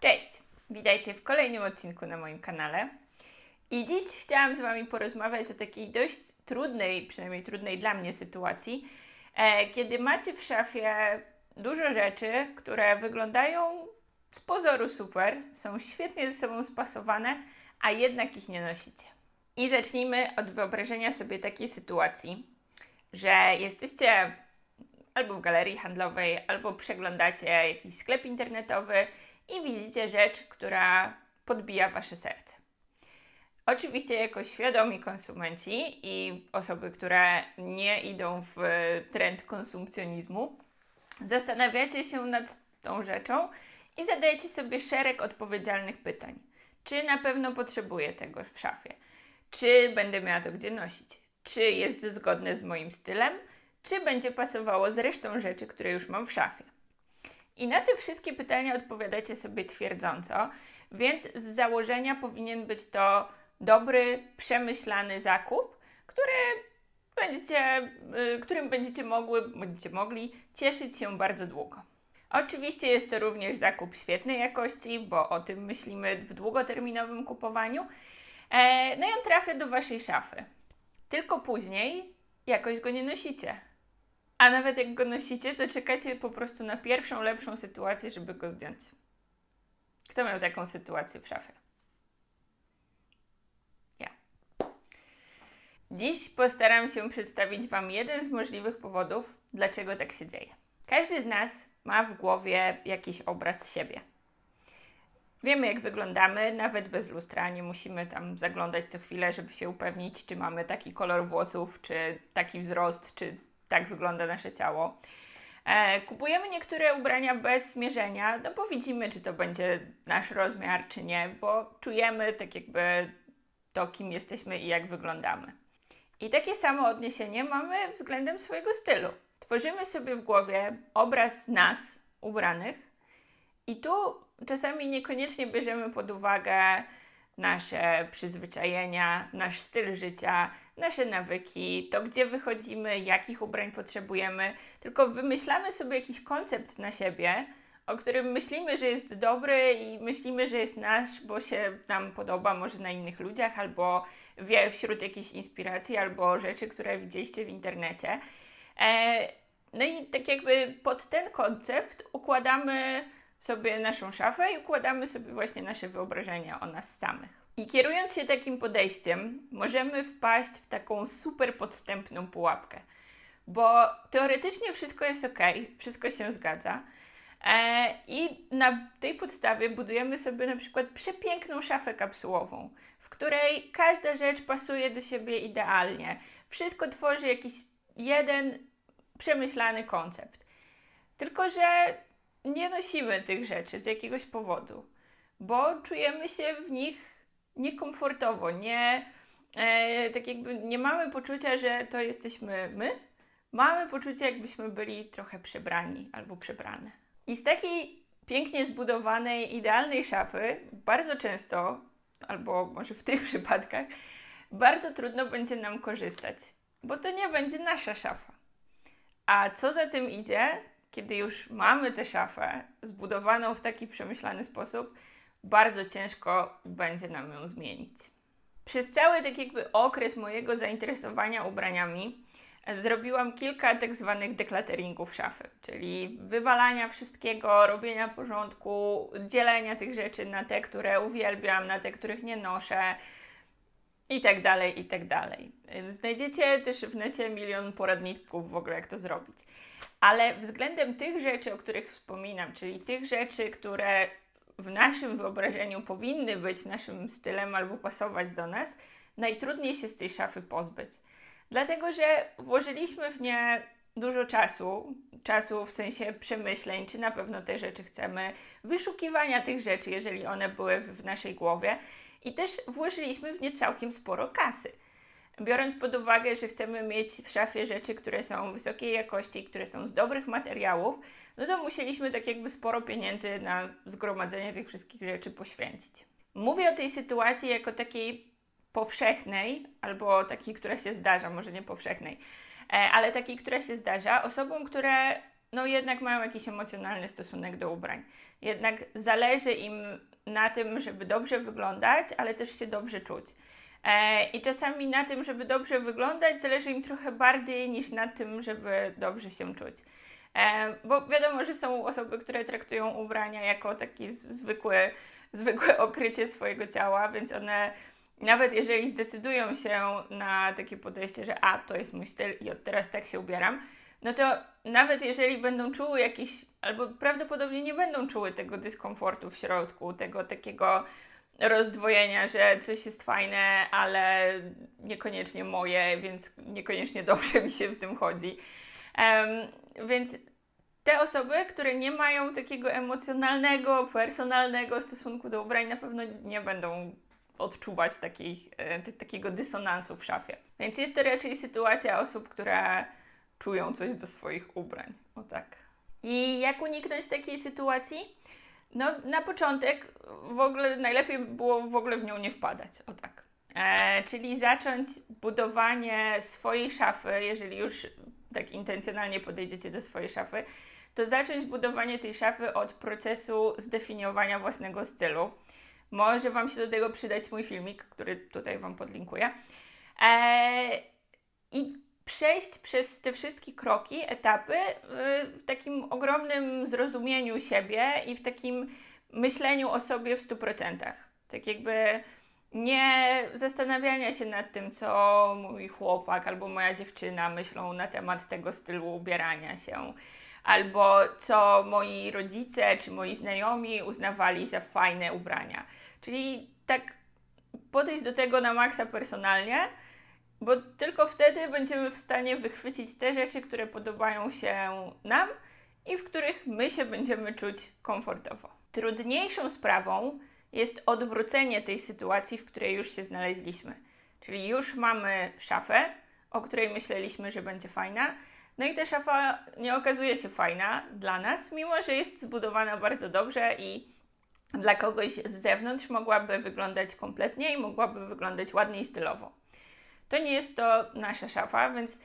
Cześć! Witajcie w kolejnym odcinku na moim kanale. I dziś chciałam z Wami porozmawiać o takiej dość trudnej, przynajmniej trudnej dla mnie sytuacji, e, kiedy macie w szafie dużo rzeczy, które wyglądają z pozoru super, są świetnie ze sobą spasowane, a jednak ich nie nosicie. I zacznijmy od wyobrażenia sobie takiej sytuacji, że jesteście albo w galerii handlowej, albo przeglądacie jakiś sklep internetowy i widzicie rzecz, która podbija wasze serce. Oczywiście, jako świadomi konsumenci i osoby, które nie idą w trend konsumpcjonizmu, zastanawiacie się nad tą rzeczą i zadajecie sobie szereg odpowiedzialnych pytań. Czy na pewno potrzebuję tego w szafie? Czy będę miała to gdzie nosić? Czy jest zgodne z moim stylem? Czy będzie pasowało z resztą rzeczy, które już mam w szafie? I na te wszystkie pytania odpowiadacie sobie twierdząco, więc z założenia powinien być to dobry, przemyślany zakup, który będziecie, y, którym będziecie mogły, będziecie mogli cieszyć się bardzo długo. Oczywiście jest to również zakup świetnej jakości, bo o tym myślimy w długoterminowym kupowaniu. E, no i on trafia do Waszej szafy. Tylko później jakoś go nie nosicie. A nawet jak go nosicie, to czekacie po prostu na pierwszą, lepszą sytuację, żeby go zdjąć. Kto miał taką sytuację w szafie? Ja. Dziś postaram się przedstawić Wam jeden z możliwych powodów, dlaczego tak się dzieje. Każdy z nas ma w głowie jakiś obraz siebie. Wiemy, jak wyglądamy, nawet bez lustra. Nie musimy tam zaglądać co chwilę, żeby się upewnić, czy mamy taki kolor włosów, czy taki wzrost, czy tak wygląda nasze ciało. E, kupujemy niektóre ubrania bez mierzenia, no bo widzimy, czy to będzie nasz rozmiar, czy nie, bo czujemy tak jakby to, kim jesteśmy i jak wyglądamy. I takie samo odniesienie mamy względem swojego stylu. Tworzymy sobie w głowie obraz nas ubranych, i tu czasami niekoniecznie bierzemy pod uwagę nasze przyzwyczajenia, nasz styl życia, nasze nawyki, to gdzie wychodzimy, jakich ubrań potrzebujemy, tylko wymyślamy sobie jakiś koncept na siebie, o którym myślimy, że jest dobry i myślimy, że jest nasz, bo się nam podoba może na innych ludziach, albo wśród jakichś inspiracji, albo rzeczy, które widzieliście w internecie. E, no i tak jakby pod ten koncept układamy sobie naszą szafę i układamy sobie właśnie nasze wyobrażenia o nas samych. I kierując się takim podejściem, możemy wpaść w taką super podstępną pułapkę, bo teoretycznie wszystko jest ok, wszystko się zgadza. E, I na tej podstawie budujemy sobie na przykład przepiękną szafę kapsułową, w której każda rzecz pasuje do siebie idealnie. Wszystko tworzy jakiś jeden przemyślany koncept. Tylko, że nie nosimy tych rzeczy z jakiegoś powodu, bo czujemy się w nich niekomfortowo, nie, e, tak jakby nie mamy poczucia, że to jesteśmy my, mamy poczucie, jakbyśmy byli trochę przebrani albo przebrane. I z takiej pięknie zbudowanej, idealnej szafy bardzo często, albo może w tych przypadkach, bardzo trudno będzie nam korzystać, bo to nie będzie nasza szafa. A co za tym idzie, kiedy już mamy tę szafę zbudowaną w taki przemyślany sposób, bardzo ciężko będzie nam ją zmienić. Przez cały tak jakby okres mojego zainteresowania ubraniami zrobiłam kilka tak zwanych deklateringów szafy, czyli wywalania wszystkiego, robienia porządku, dzielenia tych rzeczy na te, które uwielbiam, na te, których nie noszę i tak dalej, i tak dalej. Znajdziecie też w necie milion poradników w ogóle, jak to zrobić. Ale względem tych rzeczy, o których wspominam, czyli tych rzeczy, które w naszym wyobrażeniu powinny być naszym stylem albo pasować do nas, najtrudniej się z tej szafy pozbyć. Dlatego, że włożyliśmy w nie dużo czasu, czasu w sensie przemyśleń, czy na pewno te rzeczy chcemy, wyszukiwania tych rzeczy, jeżeli one były w naszej głowie, i też włożyliśmy w nie całkiem sporo kasy. Biorąc pod uwagę, że chcemy mieć w szafie rzeczy, które są wysokiej jakości, które są z dobrych materiałów, no to musieliśmy tak jakby sporo pieniędzy na zgromadzenie tych wszystkich rzeczy poświęcić. Mówię o tej sytuacji jako takiej powszechnej, albo takiej, która się zdarza, może nie powszechnej, e, ale takiej, która się zdarza osobom, które no jednak mają jakiś emocjonalny stosunek do ubrań. Jednak zależy im na tym, żeby dobrze wyglądać, ale też się dobrze czuć. E, I czasami na tym, żeby dobrze wyglądać, zależy im trochę bardziej niż na tym, żeby dobrze się czuć. E, bo wiadomo, że są osoby, które traktują ubrania jako taki zwykły, zwykłe okrycie swojego ciała, więc one nawet jeżeli zdecydują się na takie podejście, że a, to jest mój styl i od teraz tak się ubieram, no to nawet jeżeli będą czuły jakiś, albo prawdopodobnie nie będą czuły tego dyskomfortu w środku, tego takiego rozdwojenia, że coś jest fajne, ale niekoniecznie moje, więc niekoniecznie dobrze mi się w tym chodzi. Um, więc te osoby, które nie mają takiego emocjonalnego, personalnego stosunku do ubrań, na pewno nie będą odczuwać takich, e, takiego dysonansu w szafie. Więc jest to raczej sytuacja osób, które czują coś do swoich ubrań. O tak. I jak uniknąć takiej sytuacji? No, na początek w ogóle najlepiej było w ogóle w nią nie wpadać. O tak. E, czyli zacząć budowanie swojej szafy, jeżeli już tak intencjonalnie podejdziecie do swojej szafy, to zacząć budowanie tej szafy od procesu zdefiniowania własnego stylu. Może Wam się do tego przydać mój filmik, który tutaj Wam podlinkuję. E, I przejść przez te wszystkie kroki, etapy y, w takim ogromnym zrozumieniu siebie i w takim myśleniu o sobie w 100%. Tak jakby nie zastanawiania się nad tym, co mój chłopak albo moja dziewczyna myślą na temat tego stylu ubierania się, albo co moi rodzice czy moi znajomi uznawali za fajne ubrania. Czyli tak podejść do tego na maksa personalnie bo tylko wtedy będziemy w stanie wychwycić te rzeczy, które podobają się nam i w których my się będziemy czuć komfortowo. Trudniejszą sprawą jest odwrócenie tej sytuacji, w której już się znaleźliśmy. Czyli już mamy szafę, o której myśleliśmy, że będzie fajna, no i ta szafa nie okazuje się fajna dla nas, mimo że jest zbudowana bardzo dobrze i dla kogoś z zewnątrz mogłaby wyglądać kompletnie i mogłaby wyglądać ładnie i stylowo to nie jest to nasza szafa, więc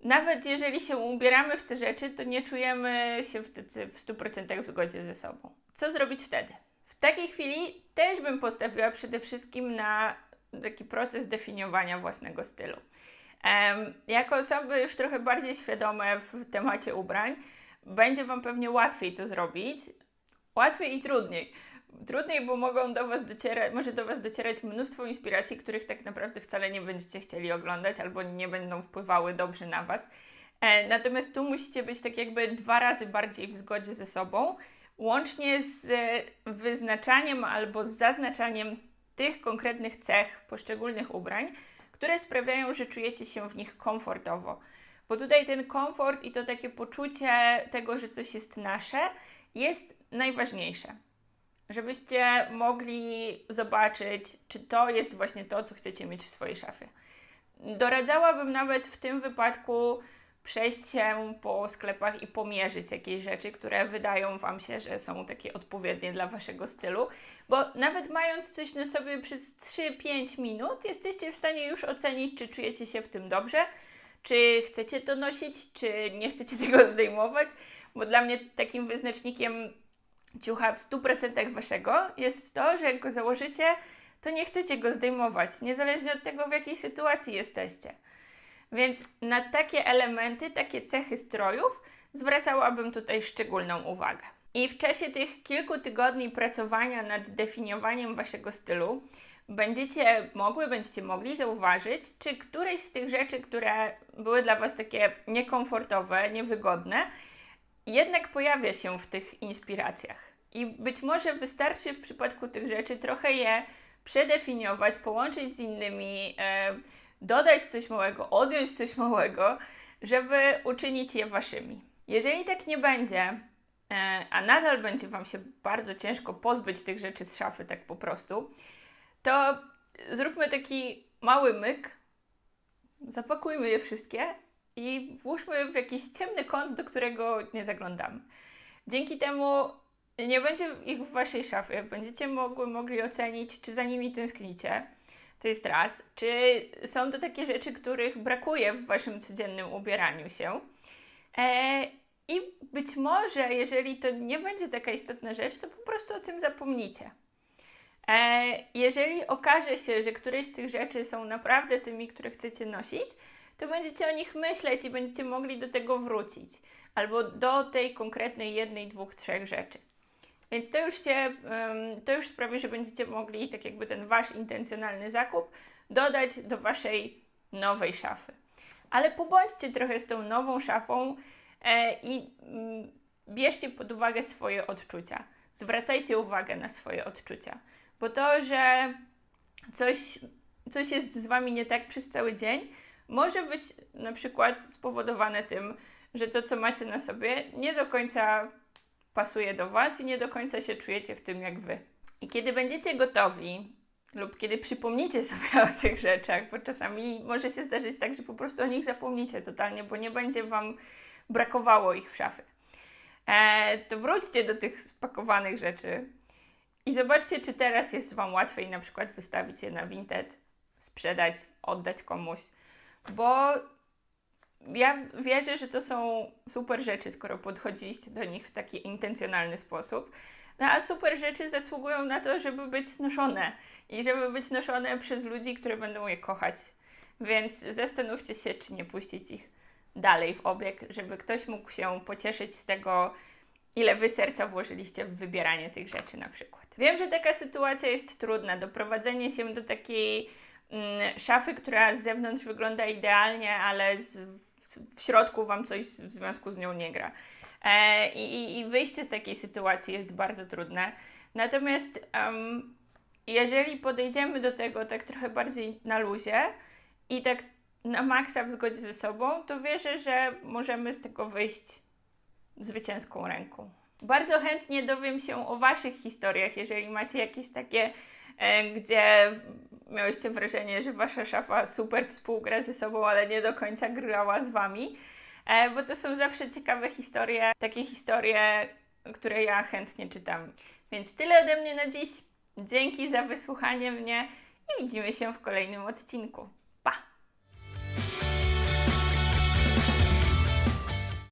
nawet jeżeli się ubieramy w te rzeczy, to nie czujemy się w 100% w zgodzie ze sobą. Co zrobić wtedy? W takiej chwili też bym postawiła przede wszystkim na taki proces definiowania własnego stylu. Um, jako osoby już trochę bardziej świadome w temacie ubrań, będzie Wam pewnie łatwiej to zrobić. Łatwiej i trudniej trudniej, bo mogą do Was docierać, może do Was docierać mnóstwo inspiracji, których tak naprawdę wcale nie będziecie chcieli oglądać albo nie będą wpływały dobrze na Was. E, natomiast tu musicie być tak jakby dwa razy bardziej w zgodzie ze sobą, łącznie z wyznaczaniem albo z zaznaczaniem tych konkretnych cech poszczególnych ubrań, które sprawiają, że czujecie się w nich komfortowo. Bo tutaj ten komfort i to takie poczucie tego, że coś jest nasze, jest najważniejsze żebyście mogli zobaczyć, czy to jest właśnie to, co chcecie mieć w swojej szafie. Doradzałabym nawet w tym wypadku przejść się po sklepach i pomierzyć jakieś rzeczy, które wydają Wam się, że są takie odpowiednie dla Waszego stylu, bo nawet mając coś na sobie przez 3-5 minut, jesteście w stanie już ocenić, czy czujecie się w tym dobrze, czy chcecie to nosić, czy nie chcecie tego zdejmować, bo dla mnie takim wyznacznikiem ciucha w 100% waszego jest to, że jak go założycie, to nie chcecie go zdejmować, niezależnie od tego, w jakiej sytuacji jesteście. Więc na takie elementy, takie cechy strojów zwracałabym tutaj szczególną uwagę. I w czasie tych kilku tygodni pracowania nad definiowaniem waszego stylu, będziecie mogły, będziecie mogli zauważyć, czy któreś z tych rzeczy, które były dla Was takie niekomfortowe, niewygodne, jednak pojawia się w tych inspiracjach. I być może wystarczy w przypadku tych rzeczy trochę je przedefiniować, połączyć z innymi, e, dodać coś małego, odjąć coś małego, żeby uczynić je waszymi. Jeżeli tak nie będzie, e, a nadal będzie Wam się bardzo ciężko pozbyć tych rzeczy z szafy, tak po prostu, to zróbmy taki mały myk, zapakujmy je wszystkie i włóżmy w jakiś ciemny kąt, do którego nie zaglądamy. Dzięki temu nie będzie ich w Waszej szafie. Będziecie mogły, mogli ocenić, czy za nimi tęsknicie. To jest raz. Czy są to takie rzeczy, których brakuje w Waszym codziennym ubieraniu się. E, I być może, jeżeli to nie będzie taka istotna rzecz, to po prostu o tym zapomnicie. E, jeżeli okaże się, że któreś z tych rzeczy są naprawdę tymi, które chcecie nosić, to będziecie o nich myśleć i będziecie mogli do tego wrócić. Albo do tej konkretnej jednej, dwóch, trzech rzeczy. Więc to już, się, to już sprawi, że będziecie mogli, tak jakby ten wasz intencjonalny zakup, dodać do waszej nowej szafy. Ale pobądźcie trochę z tą nową szafą e, i mm, bierzcie pod uwagę swoje odczucia. Zwracajcie uwagę na swoje odczucia. Bo to, że coś, coś jest z wami nie tak przez cały dzień, może być na przykład spowodowane tym, że to, co macie na sobie, nie do końca pasuje do Was i nie do końca się czujecie w tym jak Wy. I kiedy będziecie gotowi, lub kiedy przypomnicie sobie o tych rzeczach, bo czasami może się zdarzyć tak, że po prostu o nich zapomnicie totalnie, bo nie będzie Wam brakowało ich w szafie. E, to wróćcie do tych spakowanych rzeczy i zobaczcie, czy teraz jest Wam łatwiej na przykład wystawić je na Vinted, sprzedać, oddać komuś, bo ja wierzę, że to są super rzeczy, skoro podchodziliście do nich w taki intencjonalny sposób. No a super rzeczy zasługują na to, żeby być noszone i żeby być noszone przez ludzi, które będą je kochać. Więc zastanówcie się, czy nie puścić ich dalej w obieg, żeby ktoś mógł się pocieszyć z tego, ile wy serca włożyliście w wybieranie tych rzeczy na przykład. Wiem, że taka sytuacja jest trudna. Doprowadzenie się do takiej szafy, która z zewnątrz wygląda idealnie, ale z, w środku wam coś w związku z nią nie gra. E, i, I wyjście z takiej sytuacji jest bardzo trudne. Natomiast um, jeżeli podejdziemy do tego tak trochę bardziej na luzie i tak na maksa w zgodzie ze sobą, to wierzę, że możemy z tego wyjść zwycięską ręką. Bardzo chętnie dowiem się o Waszych historiach, jeżeli macie jakieś takie, gdzie miałyście wrażenie, że Wasza szafa super współgra ze sobą, ale nie do końca grała z Wami, e, bo to są zawsze ciekawe historie, takie historie, które ja chętnie czytam. Więc tyle ode mnie na dziś. Dzięki za wysłuchanie mnie i widzimy się w kolejnym odcinku.